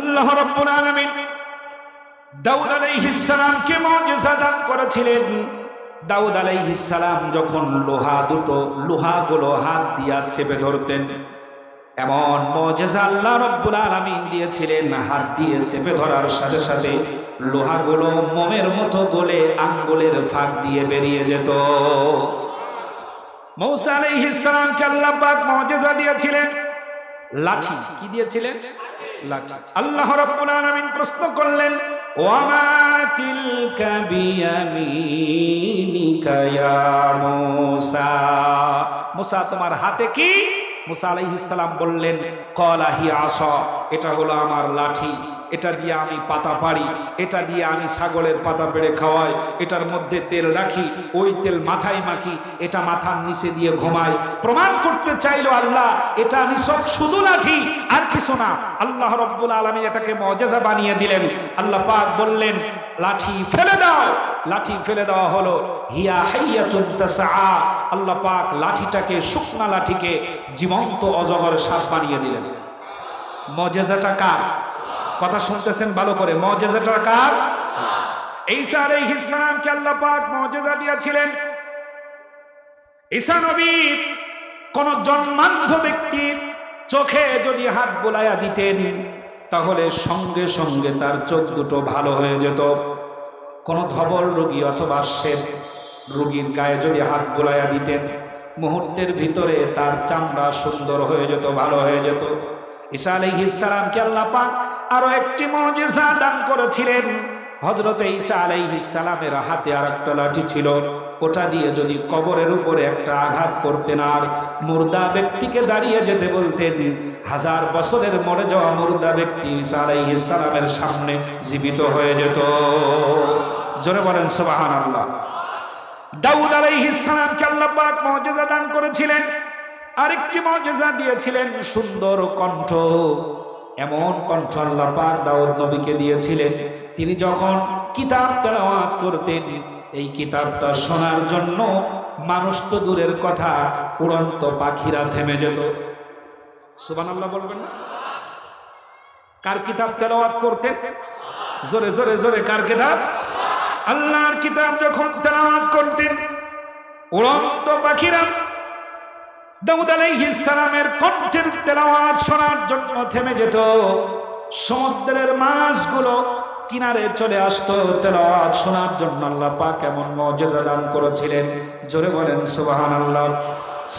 আল্লাহ রাব্বুল আলামিন দাউদ আলাইহিস সালামকে মুজিজা দান করেছিলেন। দাউদ আলাইহিস সালাম যখন লোহা দুটো, লোহাগুলো হাত দিয়া চেপে ধরতেন, এমন মুজিজা আল্লাহ রাব্বুল আলামিন দিয়েছিলেন, হাত দিয়ে চেপে ধরার সাথে সাথে লোহাগুলো মোমের মতো গলে আঙ্গুলের ফাঁক দিয়ে বেরিয়ে যেত। মৌসা আলাইহিস সালামকে আল্লাহ পাক মুজিজা দিয়েছিলেন। লাঠি কি দিয়েছিলেন? আল্লাহ রাব্বুল আলামিন প্রশ্ন করলেন, ওয়ামা তিলকা বিয়ামিনিকা ইয়া মুসা? মুসা তোমার হাতে কি? মুসা আলাইহিস সালাম বললেন কলাহি আসা এটা হলো আমার লাঠি। এটা দিয়ে আমি পাতা পারি এটা দিয়ে আমি ছাগলের পাতা পেড়ে খাওয়াই, এটার মধ্যে তেল রাখি, ওই তেল মাথায় মাখি, এটা মাথার নিচে দিয়ে ঘুমাই। প্রমাণ করতে চাইলো আল্লাহ, এটা আমি সব শুধু লাঠি আর কিছু না। আল্লাহ রব্বুল আলমী এটাকে মজেজা বানিয়ে দিলেন। আল্লাহ পাক বললেন, লাঠি ফেলে দাও। লাঠি ফেলে দেওয়া হলো। হিয়া হাইয়াতুন তাসআ। আল্লাহ পাক লাঠিটাকে, শুকনা লাঠিকে জীবন্ত অজগর সাপ বানিয়ে দিলেন। মজেজাটা কার? কথা শুনতেছেন ভালো করে। মজেজাটা কার? ঈসা আলাইহিস সালামকে আল্লাহ পাক মজেজা দিয়েছিলেন। ঈসা নবী কোন জন্মান্ধ ব্যক্তির চোখে যদি হাত বোলাইয়া দিতেন, তাহলে সঙ্গে সঙ্গে তার চোখ দুটো ভালো হয়ে যেত। কোন ধবল রোগী অথবা শ্বেত রোগীর গায়ে যদি হাত বোলাইয়া দিতেন, মুহূর্তের ভিতরে তার চামড়া সুন্দর হয়ে যেত, ভালো হয়ে যেত। ঈসা আলাইহিস সালামকে আল্লাহ পাক আরও একটি মজেজা দান করেছিলেন। হজরতে ঈসা সালামের হাতে আর একটা লাঠি ছিল। ওটা দিয়ে যদি কবরের উপরে একটা আঘাত করতেন আর মুর্দা ব্যক্তিকে দাঁড়িয়ে যেতে বলতেন, হাজার বছরের মরে যাওয়া মুর্দা ব্যক্তি ঈসা সালামের সামনে জীবিত হয়ে যেত। জোরে বলেন, সুবহানাল্লাহ। দাউদ আলাইহিস সালামকে আল্লাহ পাক মজেজা দান করেছিলেন। আরেকটি মজেজা দিয়েছিলেন সুন্দর কণ্ঠ। এমন কণ্ঠ আল্লাহ পাক দাউদ নবীকে দিয়েছিলেন। তিনি যখন কিতাব তেলাওয়াত করতেন, এই কিতাবটা শোনার জন্য মানুষ তো দূরের কথা, উড়ন্ত পাখিরা থেমে যেত। সুবহানাল্লাহ বলবেন না? কার কিতাব তেলাওয়াত করতেন? জোরে জোরে জোরে, কার কিতাব? আল্লাহর কিতাব যখন তেলাওয়াত করতেন, উড়ন্ত পাখিরা দাউদ আলাইহিস সালামের কণ্ঠের তেলাওয়াত শোনার জন্য থেমে যেত। সমুদ্রের মাছগুলো কিনারে চলে আসতো তেলাওয়াত শোনার জন্য। আল্লাহ পাক এমন মুজিজা দান করেছিলেন। জোরে বলেন, সুবহানাল্লাহ।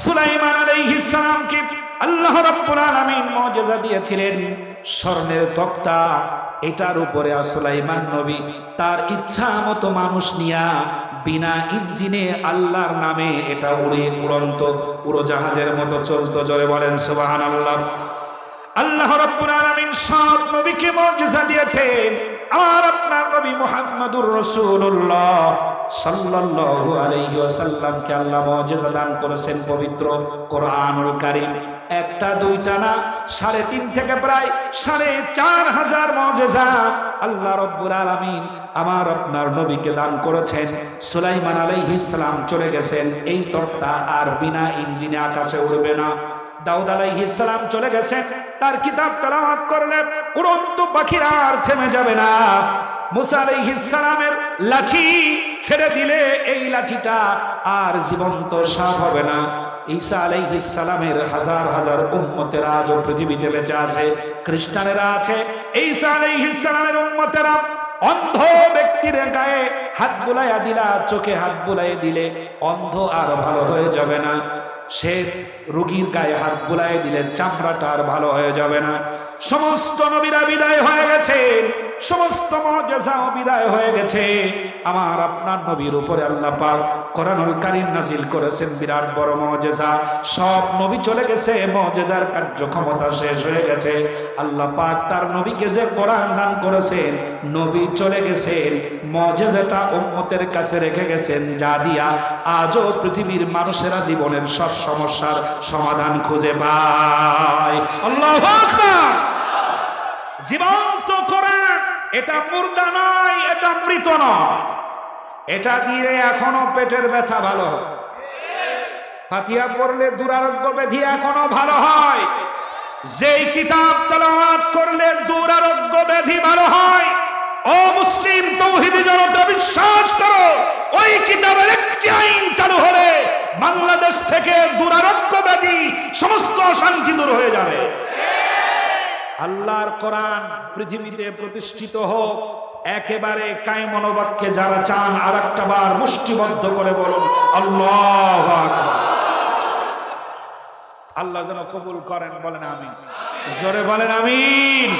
সুলাইমান আলাইহিস সালামকে আল্লাহ রাব্বুল আলামিন মুজিজা দিয়েছিলেন। স্বর্ণের তক্তা এটার উপরে সুলাইমান নবী তার ইচ্ছা মতো মানুষ নিয়া বিনা ইঞ্জিনে আল্লাহর নামে এটা উড়ে উড়ন্ত উড়োজাহাজের মতো চলতো, জোরে বলেন, সুবহানাল্লাহ। আল্লাহ রাব্বুল আলামিন সব নবীকে মুজিজা দিয়েছেন। আর আপনার নবী মুহাম্মদুর রাসূলুল্লাহ সাল্লাল্লাহু আলাইহি ওয়াসাল্লামকে আল্লাহ মুজিজা দান করেছেন পবিত্র কোরআনুল একটা, দুইটা না, সাড়ে তিন থেকে প্রায় সাড়ে চার হাজার মজেজা আল্লাহ রব্বুল আলামিন আমার আপনার নবীকে দান করেছেন। সুলাইমান আলাইহিস সালাম চলে গেছেন। এই তক্তা আর বিনা ইঞ্জিনে আকাশে উড়বে না। দাউদ আলাইহিস সালাম চলে গেছেন। তার কিতাব তেলাওয়াত করলে উড়ন্ত পাখিরা আর থেমে যাবে না। মুসা আলাইহিস সালামের লাঠি ছেড়ে দিলে এই লাঠিটা আর জীবন্ত সাপ হবে না। ঈসা সালামের হাজার হাজার উম্মতেরা আজও পৃথিবীতে বেঁচে আছে, খ্রিস্টানেরা আছে। ঈসা সালামের উম্মতেরা অন্ধ ব্যক্তির গায়ে হাত বুলাইয়া দিলা, চোখে হাত বুলাইয়া দিলে অন্ধ আর ভালো হয়ে যাবে না। সে রুগীর গায়ে হাত বুলাই দিলে চামড়াটা আর ভালো হয়ে যাবে না। সমস্ত নবীরা বিদায় হয়ে গেছে। সমস্ত মজাও বিদায় হয়ে গেছে। আমার আপনার নবীর উপরে আল্লাহ পাক কোরআনুল কারীম নাজিল করেছেন বিরাট বড় মজেজা সব নবী চলে গেছে মজেজার কার্যক্ষমতা শেষ হয়ে গেছে। আল্লাহ পাক তার নবীকে যে কোরআন দান করেছেন, নবী চলে গেছেন মজেজাটা উম্মতের কাছে রেখে গেছেন, যা দিয়া আজও পৃথিবীর মানুষেরা জীবনের সব সমস্যার সমাধান খুঁজে পায়। আল্লাহ কোরআন এটা মুর্দা নয়, এটা মৃত নয়। এটা দিয়ে এখনও পেটের ব্যথা ভালো ফাতিয়া পড়লে দুরারোগ্য ব্যাধি এখনও ভালো হয়। যেই কিতাব তালাওয়াত করলে দুরারোগ্য ব্যাধি ভালো হয়। ও মুসলিম, তৌহিদি জনতা, বিশ্বাস করো, ওই কিতাবের একটি আইন চালু হলে বাংলাদেশ থেকে দুরারোগ্য ব্যাধি, সমস্ত অশান্তি দূর হয়ে যাবে। আল্লাহর কোরআন পৃথিবীতে প্রতিষ্ঠিত হোক, একেবারে কায় মনোবাক্যে যারা চান আর একটা বার মুষ্টিবদ্ধ করে বলুন, আল্লাহ আল্লাহ যেন কবুল করেন, বলেন আমি জোরে বলেন আমিন।